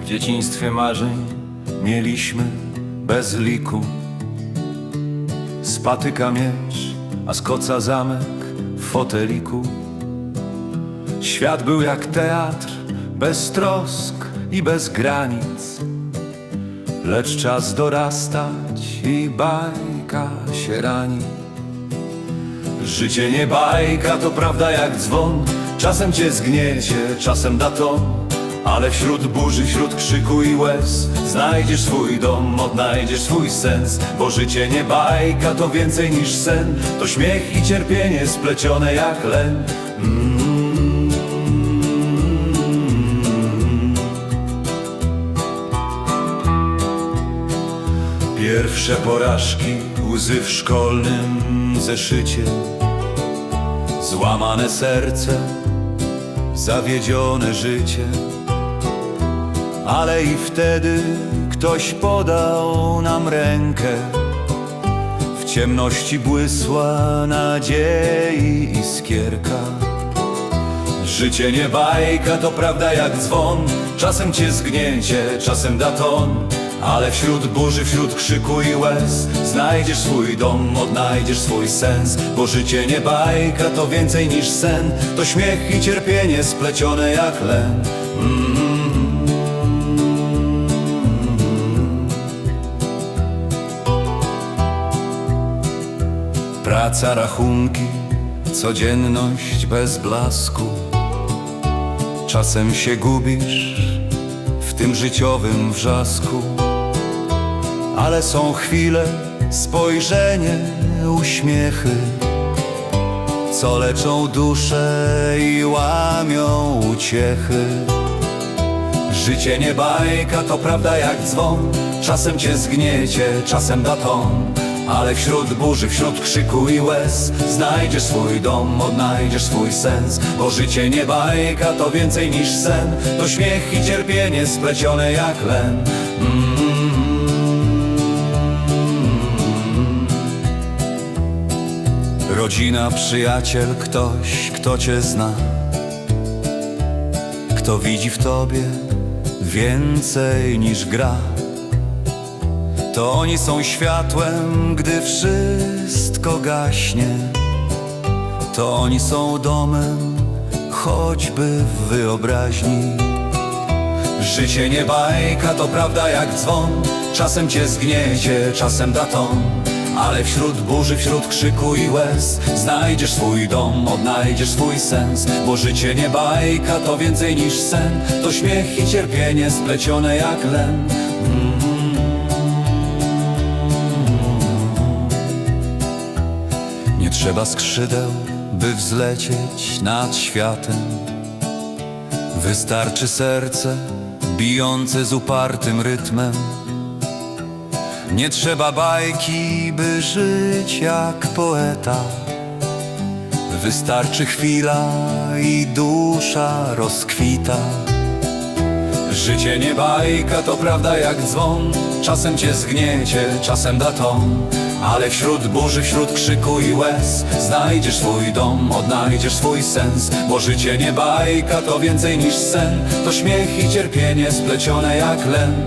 W dzieciństwie marzeń mieliśmy bez liku Z patyka miecz, a z koca zamek w foteliku Świat był jak teatr, bez trosk i bez granic Lecz czas dorastać i bajka się rani Życie nie bajka, to prawda jak dzwon. Czasem cię zgniecie, czasem da ton Ale wśród burzy, wśród krzyku i łez Znajdziesz swój dom, odnajdziesz swój sens. Bo życie nie bajka, to więcej niż sen. To śmiech i cierpienie splecione jak len. Pierwsze porażki, łzy w szkolnym zeszycie Złamane serce, zawiedzione życie. Ale i wtedy ktoś podał nam rękę. W ciemności błysła nadziei iskierka. Życie nie bajka, to prawda jak dzwon. Czasem cię zgniecie, czasem da ton Ale wśród burzy, wśród krzyku i łez Znajdziesz swój dom, odnajdziesz swój sens. Bo życie nie bajka, to więcej niż sen. To śmiech i cierpienie splecione jak len. Praca, rachunki, codzienność bez blasku. Czasem się gubisz w tym życiowym wrzasku Ale są chwile, spojrzenie, uśmiechy Co leczą duszę i łamią uciechy. Życie nie bajka, to prawda jak dzwon. Czasem cię zgniecie, czasem da ton. Ale wśród burzy, wśród krzyku i łez Znajdziesz swój dom, odnajdziesz swój sens. Bo życie nie bajka, to więcej niż sen. To śmiech i cierpienie splecione jak len Rodzina, przyjaciel, ktoś, kto cię zna. Kto widzi w tobie więcej niż gra. To oni są światłem, gdy wszystko gaśnie. To oni są domem, choćby w wyobraźni. Życie nie bajka, to prawda jak dzwon. Czasem cię zgniecie, czasem da ton Ale wśród burzy, wśród krzyku i łez Znajdziesz swój dom, odnajdziesz swój sens. Bo życie nie bajka, to więcej niż sen. To śmiech i cierpienie splecione jak len. Nie trzeba skrzydeł, by wzlecieć nad światem. Wystarczy serce bijące z upartym rytmem Nie trzeba bajki, by żyć jak poeta. Wystarczy chwila i dusza rozkwita. Życie nie bajka, to prawda jak dzwon. Czasem cię zgniecie, czasem da ton. Ale wśród burzy, wśród krzyku i łez Znajdziesz swój dom, odnajdziesz swój sens. Bo życie nie bajka, to więcej niż sen. To śmiech i cierpienie splecione jak len